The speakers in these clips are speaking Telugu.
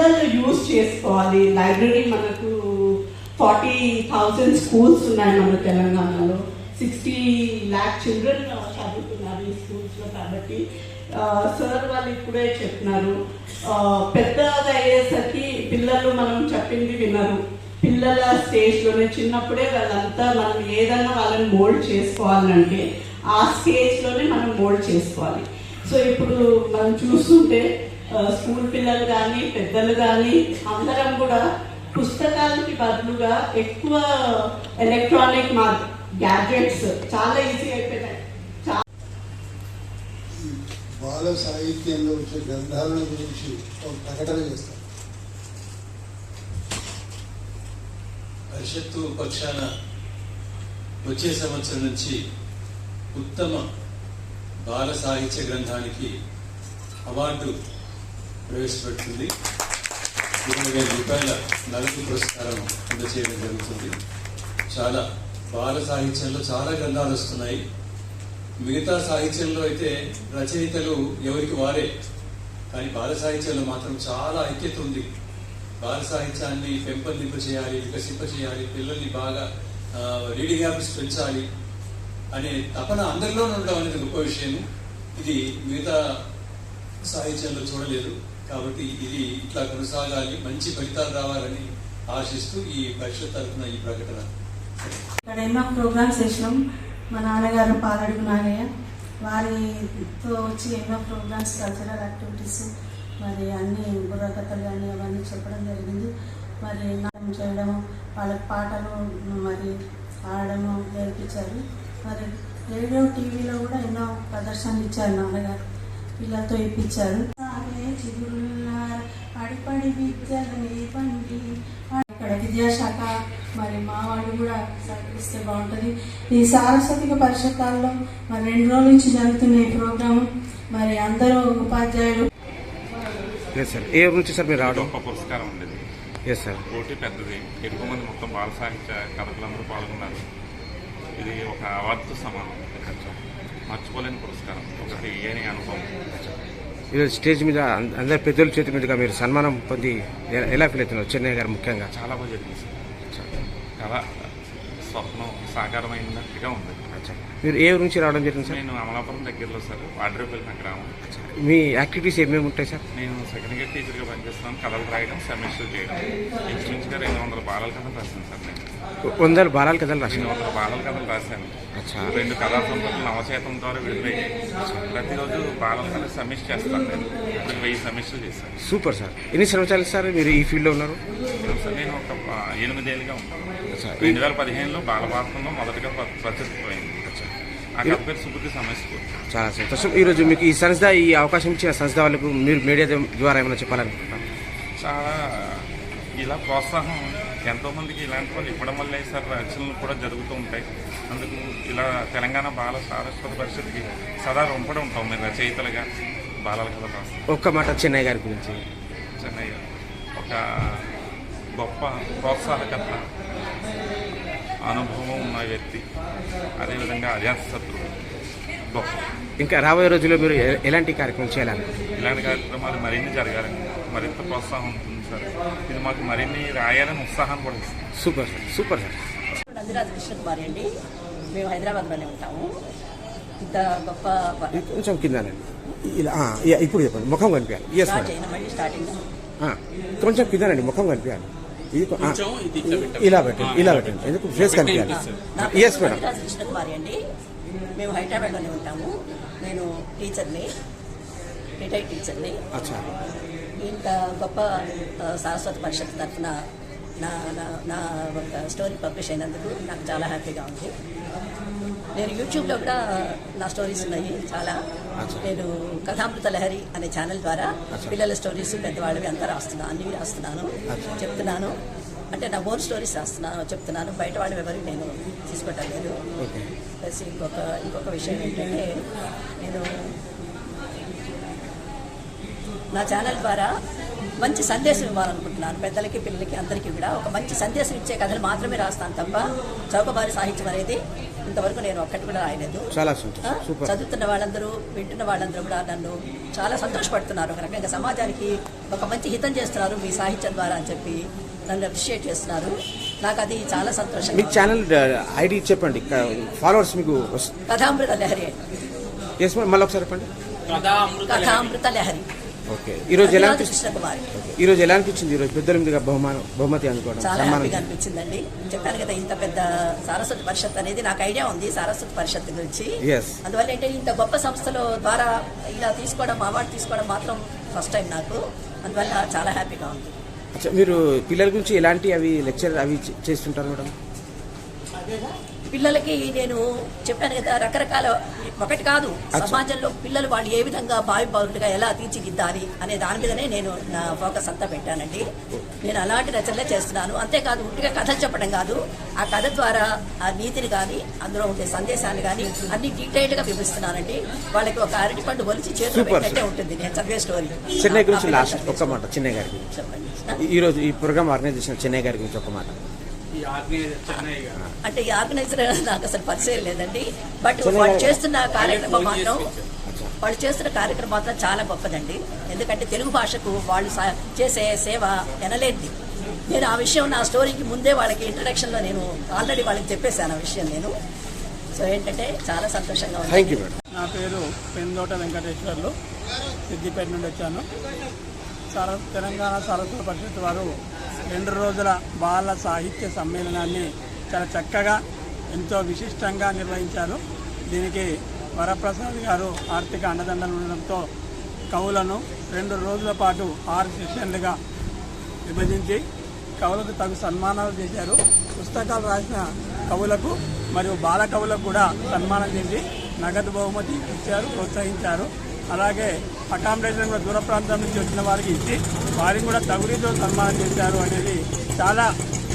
పిల్లలు యూజ్ చేసుకోవాలి. లైబ్రరీ మనకు ఫార్టీ థౌజండ్ స్కూల్స్ ఉన్నాయి మన తెలంగాణలో. సిక్స్టీ ల్యాక్ చిల్డ్రన్ చదువుతున్నారు ఈ స్కూల్స్లో కాబట్టి సార్ వాళ్ళు ఇప్పుడే చెప్తున్నారు పెద్దది అయ్యేసరికి పిల్లలు మనం చెప్పింది వినరు. పిల్లల స్టేజ్లోనే చిన్నప్పుడే వాళ్ళంతా మనం ఏదైనా వాళ్ళని మోల్డ్ చేసుకోవాలంటే ఆ స్టేజ్లోనే మనం మోల్డ్ చేసుకోవాలి. సో ఇప్పుడు మనం చూస్తుంటే స్కూల్ పిల్లలు కానీ పెద్దలు కానీ అందరం కూడా పుస్తకాలకి బదులుగా ఎక్కువ ఎలక్ట్రానిక్ మా గ్యాడ్జెట్స్ చాలా ఈజీ అయిపోయినాయి. బాల సాహిత్యంలో వచ్చే గ్రంథాలను గురించి ఒక ప్రకటన చేస్తాం. పరిషత్తు పక్షాన వచ్చే సంవత్సరం నుంచి ఉత్తమ బాల సాహిత్య గ్రంథానికి అవార్డు ప్రవేశపెడుతుంది ఇరవై వేల రూపాయల నగదు పురస్కారం అందజేయడం జరుగుతుంది. చాలా బాల సాహిత్యంలో చాలా గ్రంథాలు వస్తున్నాయి. మిగతా సాహిత్యంలో అయితే రచయితలు ఎవరికి వారే. కానీ బాల సాహిత్యంలో మాత్రం చాలా ఐక్యత ఉంది. బాల సాహిత్యాన్ని పెంపొందింప చేయాలి వికసింప చేయాలి పిల్లల్ని బాగా రీడింగ్ హ్యాబిట్స్ పెంచాలి అనే తపన అందరిలోనే ఉండడం అనేది గొప్ప విషయం ఇది మిగతా సాహిత్యంలో చూడలేదు. కాబట్టి ఇది ఇట్లా కొనసాగాలి మంచి ఫలితాలు రావాలని ఆశిస్తూ ఈ పరిషత్ తరఫున ఈ ప్రకటన. ఇక్కడ ఎన్నో ప్రోగ్రామ్స్ చేసినాం. మా నాన్నగారు పాలడుగు నాగయ్య వారితో వచ్చి ఎన్నో ప్రోగ్రామ్స్ కల్చరల్ యాక్టివిటీస్ మరి అన్ని బుర్రకథలు కానీ అవన్నీ చెప్పడం జరిగింది. మరి నాటం చేయడము వాళ్ళకి పాటలు మరి ఆడడము నేర్పించారు. మరి రేడియో టీవీలో కూడా ఎన్నో ప్రదర్శనలు ఇచ్చారు నాన్నగారు. పిల్లలతో ఇప్పించారు. సాగే చిగురులార పడి పడి విద్యలు నేర్పండి ఇక్కడ విద్యాశాఖ మరి మా వాళ్ళు కూడా సహకరిస్తే బాగుంటుంది. ఈ సారస్వతిక పరిషత్తాల్లో మరి రెండు రోజుల నుంచి జరుగుతున్న ఈ ప్రోగ్రాము మరి అందరూ ఉపాధ్యాయులు. ఎస్ సార్ ఏ ఊరు నుంచి సార్ మీరు రావడం? పురస్కారం ఉండేది ఎస్ సార్ పోటీ పెద్దది. ఎక్కువ మంది మొత్తం బాల సాహిత్య కథకులందరూ పాల్గొన్నారు. ఇది ఒక అవార్డుతో సమానం. మర్చిపోలేని పురస్కారం. ఒక తీయని అనుభవం. ఈరోజు స్టేజ్ మీద అందరి పెద్దల చేతి మీదుగా మీరు సన్మానం పొంది ఎలా ఫీల్ అవుతున్నారు చెన్నై గారు ముఖ్యంగా? చాలా బాగా జరిగింది. చాలా స్వప్నం సాకారమైనట్టుగా ఉంది. మీరు ఏ ఊరు నుంచి రావడం జరిగింది సార్? నేను అమలాపురం దగ్గరలో సార్ వాడ్రేపల్లి నా గ్రామం. మీ యాక్టివిటీస్ ఏమేమి ఉంటాయి సార్? నేను సెకండ్ ఇయర్ టీచర్గా పనిచేస్తున్నాను కథలు రాయడం సెమిస్టర్ చేయడం. ఇంచుమించుగా రెండు వందల బాలల కథలు రాశాను సార్ నేను. వందల బాలాల కథలు రెండు రాసిన వందల బాలల కథలు రాశాను. అచ్చా. రెండు కథా సంపదలు నవచేతం ద్వారా విడుదలయ్యాయి ప్రతిరోజు బాలల కథ సమీక్ష చేస్తాను నేను. ఇప్పుడు వెయ్యి సమీక్షలు చేశాను. Super sir. ఎన్ని సంవత్సరాలు సార్ మీరు ఈ ఫీల్డ్లో ఉన్నారు? సార్ నేను ఒక ఎనిమిదేళ్ళుగా ఉంటాను. రెండు వేల పదిహేనులో బాలభారతంలో మొదటగా ప్ర- ప్రచురితమైంది. చాలా సంతోషం ఈరోజు మీకు ఈ సంస్థ ఈ అవకాశం ఇచ్చిన సంస్థ వాళ్ళకు మీరు మీడియా ద్వారా ఏమైనా చెప్పాలనుకుంటున్నారు? చాలా ఇలా ప్రోత్సాహం ఎంతో మందికి ఇలాంటి వాళ్ళు ఇవ్వడం వల్లే సార్ రచనలు కూడా జరుగుతూ ఉంటాయి. అందుకు ఇలా తెలంగాణ బాల సారస్వత పరిషత్కి సదా రుంపడి ఉంటాం మేము రచయితలుగా బాలల కథ ఒక్క మాట చెన్నై గారి గురించి. చెన్నై ఒక గొప్ప ప్రోత్సాహకర్త. అనుభవం ఉన్న వ్యక్తి అదేవిధంగా అజాత శత్రువు. ఇంకా రాబోయే రోజుల్లో మీరు ఎలాంటి కార్యక్రమం చేయాలనుకుంటున్నారు? ఇలాంటి కార్యక్రమాలు మరిన్ని జరగాలని మరింత ప్రోత్సాహం ఉంటుంది సార్ ఇది మాకు మరిన్ని రాయాలని ఉత్సాహాన్ని కూడా ఇస్తుంది. Super sir super sir. Nandiraju Krishnakumari అండి. మేము హైదరాబాద్లోనే ఉంటాము. ఇంత గొప్ప కొంచెం కిందనండి. ఇలా ఇప్పుడు చెప్పండి. ముఖం కనిపించాలి. Yes starting. ఆ, కొంచెం కిందనండి. ముఖం కనిపించాలి. ఇది ఇలా పెట్టండి ఇలా పెట్టండి. ఎందుకు ఫేస్ కనిపించాలి ఎస్ మేడం కృష్ణకుమారి అండి. మేము హైదరాబాద్లోనే ఉంటాము. నేను టీచర్ని రిటైర్డ్ టీచర్ని. ఇంత గొప్ప సారస్వత పరిషత్ తరఫున నా నా నా ఒక స్టోరీ పబ్లిష్ అయినందుకు నాకు చాలా హ్యాపీగా ఉంది. నేను యూట్యూబ్లో కూడా నా స్టోరీస్ ఉన్నాయి. చాలా. నేను కథామృత లహరి అనే ఛానల్ ద్వారా పిల్లల స్టోరీస్ పెద్దవాళ్ళవి అంతా రాస్తున్నాను అన్ని రాస్తున్నాను చెప్తున్నాను. అంటే నా ఓన్ స్టోరీస్ రాస్తున్నాను చెప్తున్నాను. బయట వాళ్ళు ఎవరు నేను తీసుకోవటం లేదు ఓకే. ప్లస్ ఇంకొక ఇంకొక విషయం ఏంటంటే నేను నా ఛానల్ ద్వారా మంచి సందేశం ఇవ్వాలనుకుంటున్నాను. పెద్దలకి పిల్లలకి అందరికీ కూడా ఒక మంచి సందేశం ఇచ్చే కథలు మాత్రమే రాస్తాను తప్ప చౌకబారి సాహిత్యం అనేది ఇంతవరకు నేను ఒక్కటి కూడా రాయలేదు. చాలా ఆ? సంతోషం సూపర్. చదువుతున్న వాళ్ళందరూ వింటున్న వాళ్ళందరూ కూడా నన్ను చాలా సంతోషపడుతున్నారు. ఒక రకంగా సమాజానికి ఒక మంచి హితం చేస్తున్నారు మీ సాహిత్యం ద్వారా అని చెప్పి నన్ను అప్రిషియేట్ చేస్తున్నారు. నాకు అది చాలా మీ సంతోషంగా ఉంది. ఛానల్ ఐడి చెప్పండి. ఫాలోవర్స్ మీకు కథామృత లహరి. మళ్ళీ ఒకసారి చెప్పండి. కథామృత లహరి. ఓకే. ఈరోజు ఎలా అనిపించింది? ఈరోజు ఎలా అనిపించింది? ఈరోజు పెద్దల మీదుగా బహుమానం బహుమతి అందుకోవడం చాలా హ్యాపీగా అనిపించిందండి. చెప్పాను కదా ఇంత పెద్ద సారస్వతి పరిషత్ అనేది నాకు ఐడియా ఉంది సారస్వతి పరిషత్ గురించి. Yes. అందువల్ల ఏంటంటే ఇంత గొప్ప సంస్థల ద్వారా ఇలా తీసుకోవడం అవార్డు తీసుకోవడం మాత్రం ఫస్ట్ టైం నాకు. అందువల్ల చాలా హ్యాపీగా ఉంది. మీరు పిల్లల గురించి ఎలాంటి అవి లెక్చర్ అవి చేస్తుంటారు మేడం? పిల్లలకి నేను చెప్పాను కదా రకరకాల ఒకటి కాదు సమాజంలో పిల్లలు వాళ్ళు ఏ విధంగా భావి పౌరులుగా ఎలా తీర్చిదిద్దాలి అనే దాని మీదనే నేను నా ఫోకస్ అంతా పెట్టానండి. నేను అలాంటి రచనలే చేస్తున్నాను. అంతేకాదు ఉట్టిగా కథలు చెప్పడం కాదు. ఆ కథ ద్వారా ఆ నీతిని కానీ అందులో ఉండే సందేశాన్ని కానీ అన్ని డీటెయిల్డ్గా వివరిస్తున్నానండి. వాళ్ళకి ఒక అరటి పండు ఒలిచి చేతిలో పెట్టినట్టే ఉంటుంది. నేను చదివే స్టోరీ చెన్నై గురించి లాస్ట్ ఒక్క మాట చెన్నై గారి గురించి. చెప్పండి. ఈ- ఈరోజు ఈ ప్రోగ్రామ్ ఆర్గనైజ్ చేసిన చెన్నై గారి గురించి ఒక మాట. అంటే ఈ ఆర్గనైజర్ నాకు అసలు పరిచయం లేదండి. బట్ వాళ్ళు చేస్తున్న కార్యక్రమం మాత్రం వాళ్ళు చేస్తున్న కార్యక్రమం మాత్రం చాలా గొప్పదండి. ఎందుకంటే తెలుగు భాషకు వాళ్ళు చేసే సేవ ఎనలేనిది. నేను ఆ విషయం నా స్టోరీకి ముందే వాళ్ళకి ఇంట్రడక్షన్లో నేను ఆల్రెడీ వాళ్ళకి చెప్పేశాను ఆ విషయం నేను. సో ఏంటంటే చాలా సంతోషంగా ఉంది. నా పేరు పెందోట వెంకటేశ్వర్లు. సిద్దిపేట నుండి వచ్చాను. సర తెలంగాణ సరస్వత పరిషత్ వారు రెండు రోజుల బాల సాహిత్య సమ్మేళనాన్ని చాలా చక్కగా ఎంతో విశిష్టంగా నిర్వహించారు. దీనికి వరప్రసాద్ గారు ఆర్థిక అండదండలు ఉండడంతో కవులను రెండు రోజుల పాటు ఆరు సెషన్లుగా విభజించి కవులకు తగు సన్మానాలు చేశారు. పుస్తకాలు రాసిన కవులకు మరియు బాల కవులకు కూడా సన్మానం చేసి నగదు బహుమతి ఇచ్చారు ప్రోత్సహించారు. అలాగే అకామిడేషన్ కూడా దూర ప్రాంతం నుంచి వచ్చిన వారికి ఇచ్చి వారిని కూడా తగు సన్మానం చేశారు అనేది చాలా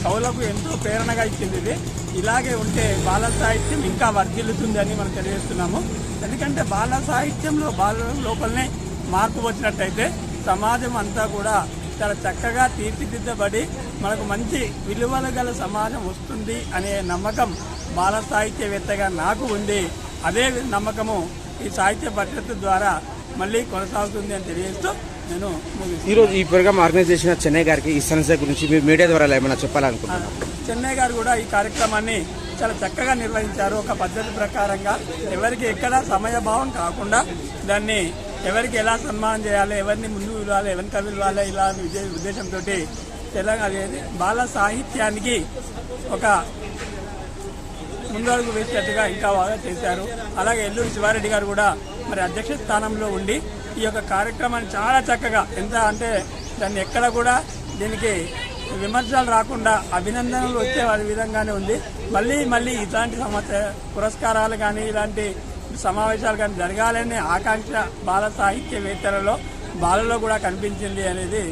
కవులకు ఎంతో ప్రేరణగా ఇచ్చింది ఇది. ఇలాగే ఉంటే బాల సాహిత్యం ఇంకా వర్ధిల్లుతుంది అని మనం తెలియజేస్తున్నాము. ఎందుకంటే బాల సాహిత్యంలో బాల లోపలనే మార్పు వచ్చినట్టయితే సమాజం అంతా కూడా చాలా చక్కగా తీర్చిదిద్దబడి మనకు మంచి విలువలు గల సమాజం వస్తుంది అనే నమ్మకం బాల సాహిత్యవేత్తగా నాకు ఉంది. అదే నమ్మకము ఈ సాహిత్య పరిషత్ ద్వారా మళ్ళీ కొనసాగుతుంది అని తెలియజేస్తూ నేను. ఈరోజు ఈ ప్రోగ్రామ్ ఆర్గనైజ్ చేసిన చెన్నై గారికి ఈ సంస్థ గురించి మీరు మీడియా ద్వారా ఏమైనా చెప్పాలనుకుంటున్నారు? చెన్నై గారు కూడా ఈ కార్యక్రమాన్ని చాలా చక్కగా నిర్వహించారు. ఒక పద్ధతి ప్రకారంగా ఎవరికి ఎక్కడ సమయభావం కాకుండా దాన్ని ఎవరికి ఎలా సన్మానం చేయాలి ఎవరిని ముందు పిలవాలి ఎవరిని పిలవాలి ఇలా ఉద్దేశంతో తెలంగాణ బాల సాహిత్యానికి ఒక ముందడుగు వేసేట్టుగా ఇంకా బాగా చేశారు. అలాగే ఎల్లూరి శివారెడ్డి గారు కూడా మరి అధ్యక్ష స్థానంలో ఉండి ఈ యొక్క కార్యక్రమాన్ని చాలా చక్కగా ఎంత అంటే దాన్ని ఎక్కడ కూడా దీనికి విమర్శలు రాకుండా అభినందనలు వచ్చే విధంగానే ఉంది. మళ్ళీ మళ్ళీ ఇట్లాంటి సమస్య పురస్కారాలు కానీ ఇలాంటి సమావేశాలు కానీ జరగాలనే ఆకాంక్ష బాల సాహిత్యవేత్తలలో బాలలో కూడా కనిపించింది అనేది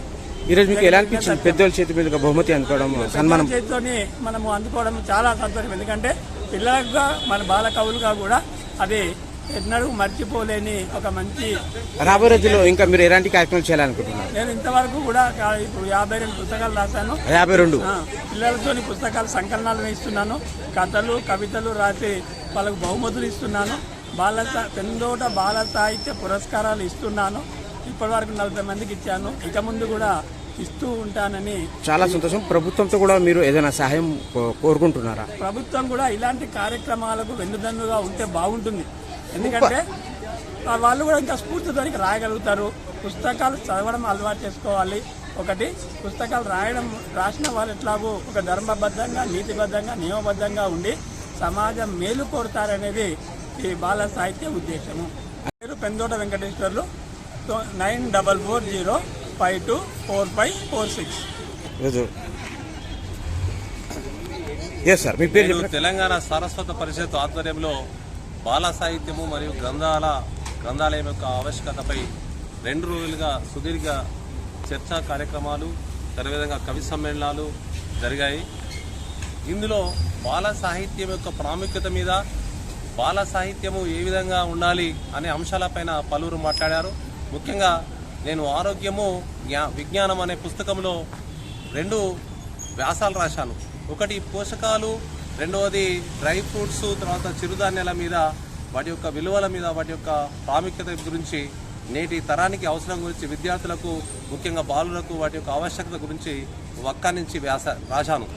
ఈరోజు మీకు ఎలా అనిపించింది? పెద్దోళ్ళ చేతి మీదుగా బహుమతి అందుకోవడం సన్మానం. చేతితోని మనము అందుకోవడం చాలా సంతోషం. ఎందుకంటే పిల్లలుగా మన బాల కవులుగా కూడా అది ఎన్నడూ మర్చిపోలేని ఒక మంచి రాబోయే రోజుల్లో ఇంకా మీరు ఎలాంటి కార్యక్రమాలు చేయాలనుకుంటున్నారు? నేను ఇంతవరకు కూడా కా- ఇప్పుడు యాభై రెండు పుస్తకాలు రాశాను. యాభై రెండు? ఆ, పిల్లలతోని పుస్తకాలు సంకలనాలు వేయిస్తున్నాను కథలు కవితలు రాసి వాళ్ళకు బహుమతులు ఇస్తున్నాను. బాల సా- పెందోట బాల సాహిత్య పురస్కారాలు ఇస్తున్నాను. ఇప్పటి వరకు నలభై మందికి ఇచ్చాను. ఇక ముందు కూడా ఇస్తూ ఉంటానని చాలా సంతోషం. ప్రభుత్వంతో కూడా మీరు ఏదైనా సహాయం కో- కోరుకుంటున్నారా? ప్రభుత్వం కూడా ఇలాంటి కార్యక్రమాలకు వెన్నుదన్నుగా ఉంటే బాగుంటుంది. ఎందుకంటే వాళ్ళు కూడా ఇంకా స్ఫూర్తితో రాయగలుగుతారు. పుస్తకాలు చదవడం అలవాటు చేసుకోవాలి. ఒకటి పుస్తకాలు రాయడం రాసిన వాళ్ళు ఎట్లాగో ఒక ధర్మబద్ధంగా నీతిబద్ధంగా నియమబద్ధంగా ఉండి సమాజం మేలు కోరుతారనేది ఈ బాల సాహిత్య ఉద్దేశము. పేరు Pendota Venkateswarlu. Nine double four zero five two four five four six. Telangana Saraswata Parishad ఆధ్వర్యంలో బాల సాహిత్యము మరియు గ్రంథాల గ్రంథాలయం యొక్క ఆవశ్యకతపై రెండు రోజులుగా సుదీర్ఘ చర్చా కార్యక్రమాలు అదేవిధంగా కవి సమ్మేళనాలు జరిగాయి. ఇందులో బాల సాహిత్యం యొక్క ప్రాముఖ్యత మీద బాల సాహిత్యము ఏ విధంగా ఉండాలి అనే అంశాలపైన పలువురు మాట్లాడారు. ముఖ్యంగా నేను ఆరోగ్యము జ్ఞా- విజ్ఞానం అనే పుస్తకంలో రెండు వ్యాసాలు రాశాను. ఒకటి పోషకాలు రెండవది డ్రై ఫ్రూట్స్ తర్వాత చిరుధాన్యాల మీద వాటి యొక్క విలువల మీద వాటి యొక్క ప్రాముఖ్యత గురించి నేటి తరానికి అవసరం గురించి విద్యార్థులకు ముఖ్యంగా బాలులకు వాటి యొక్క ఆవశ్యకత గురించి ఒక్క నుంచి వ్యాస రాశాను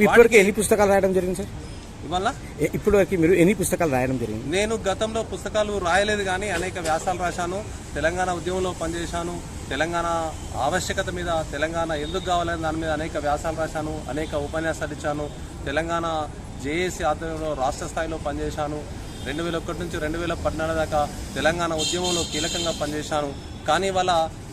ఇప్పటివరకు ఎన్ని పుస్తకాలు రాయడం జరిగింది సార్? ఎ- ఇప్పటివరకు మీరు ఎన్ని పుస్తకాలు రాయడం జరిగింది? నేను గతంలో పుస్తకాలు రాయలేదు కానీ అనేక వ్యాసాలు రాశాను. తెలంగాణ ఉద్యమంలో పనిచేశాను. తెలంగాణ ఆవశ్యకత మీద తెలంగాణ ఎందుకు కావాలని దాని మీద అనేక వ్యాసాలు రాశాను. అనేక ఉపన్యాసాలు ఇచ్చాను. తెలంగాణ జేఏసీ ఆధ్వర్యంలో రాష్ట్ర స్థాయిలో పనిచేశాను. రెండు వేల ఒకటి నుంచి రెండు వేల పద్నాలుగు దాకా తెలంగాణ ఉద్యమంలో కీలకంగా పనిచేశాను. కానీ వాళ్ళ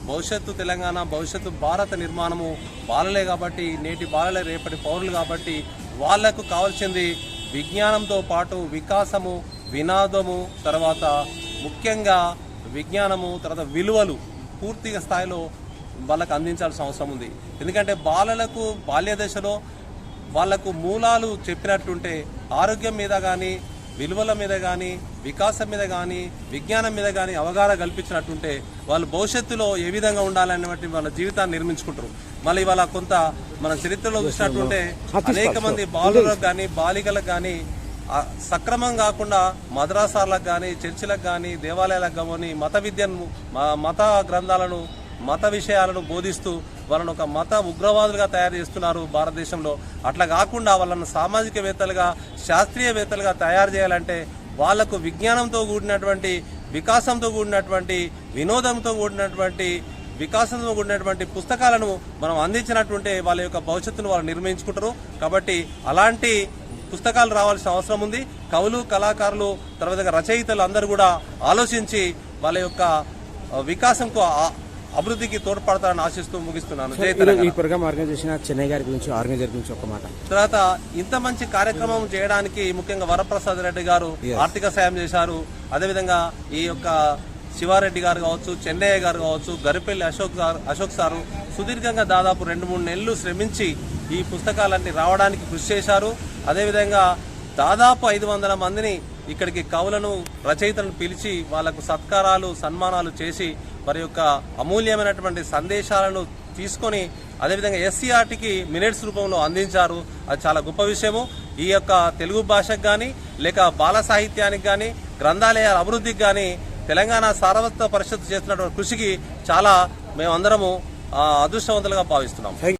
భవిష్యత్తు తెలంగాణ భవిష్యత్తు భారత నిర్మాణము బాలలే కాబట్టి నేటి బాలలే రేపటి పౌరులు కాబట్టి వాళ్ళకు కావాల్సింది విజ్ఞానంతో పాటు వికాసము వినాదము తర్వాత ముఖ్యంగా విజ్ఞానము తర్వాత విలువలు పూర్తిగా స్థాయిలో వాళ్ళకు అందించాల్సిన అవసరం ఉంది. ఎందుకంటే బాలలకు బాల్య దశలో వాళ్ళకు మూలాలు చెప్పినట్టుంటే ఆరోగ్యం మీద కానీ విలువల మీద కానీ వికాసం మీద కానీ విజ్ఞానం మీద కానీ అవగాహన కల్పించినట్టుంటే వాళ్ళు భవిష్యత్తులో ఏ విధంగా ఉండాలనేటువంటి వాళ్ళ జీవితాన్ని నిర్మించుకుంటారు. మళ్ళీ వాళ్ళ కొంత మన చరిత్రలో చూసినట్టుంటే అనేక మంది బాలులకు కానీ బాలికలకు కానీ సక్రమం కాకుండా మద్రాసాలకు కానీ చర్చిలకు కానీ దేవాలయాలకు కానీ మత విద్యను మత గ్రంథాలను మత విషయాలను బోధిస్తూ వాళ్ళను ఒక మత ఉగ్రవాదులుగా తయారు చేస్తున్నారు భారతదేశంలో. అట్లా కాకుండా వాళ్ళను సామాజికవేత్తలుగా శాస్త్రీయవేత్తలుగా తయారు చేయాలంటే వాళ్ళకు విజ్ఞానంతో కూడినటువంటి వికాసంతో కూడినటువంటి వినోదంతో కూడినటువంటి వికాసంతో కూడినటువంటి పుస్తకాలను మనం అందించినట్టుంటే వాళ్ళ యొక్క భవిష్యత్తును వాళ్ళు నిర్మించుకుంటారు. కాబట్టి అలాంటి పుస్తకాలు రావాల్సిన అవసరం ఉంది. కవులు కళాకారులు తర్వాత రచయితలు అందరూ కూడా ఆలోచించి వాళ్ళ యొక్క వికాసంకు అభివృద్ధికి తోడ్పడతారని ఆశిస్తూ ముగిస్తున్నాను. ఈ ప్రోగ్రామ్ ఆర్గనైజ్ చేసిన చెన్నై గారి గురించి ఆర్గనైజర్ గురించి ఒక మాట తర్వాత ఇంత మంచి కార్యక్రమం చేయడానికి ముఖ్యంగా వరప్రసాద్ రెడ్డి గారు. ఆర్థిక సాయం చేశారు అదేవిధంగా ఈ యొక్క శివారెడ్డి గారు కావచ్చు చెన్నయ్య గారు కావచ్చు గరిపెల్లి అశోక్ గారు అశోక్ సారు సుదీర్ఘంగా దాదాపు రెండు మూడు నెలలు శ్రమించి ఈ పుస్తకాలన్నీ రావడానికి కృషి చేశారు అదేవిధంగా దాదాపు ఐదు వందల మందిని ఇక్కడికి కవులను రచయితలను పిలిచి వాళ్ళకు సత్కారాలు సన్మానాలు చేసి మరి యొక్క అమూల్యమైనటువంటి సందేశాలను తీసుకొని అదేవిధంగా ఎస్సీఆర్టీకి మినిట్స్ రూపంలో అందించారు. అది చాలా గొప్ప విషయము. ఈ యొక్క తెలుగు భాషకు కానీ లేక బాల సాహిత్యానికి కానీ గ్రంథాలయాల అభివృద్ధికి కానీ తెలంగాణ సారవత్వ పరిషత్ చేస్తున్నటువంటి కృషికి చాలా మేమందరము అదృష్టవంతులుగా భావిస్తున్నాం.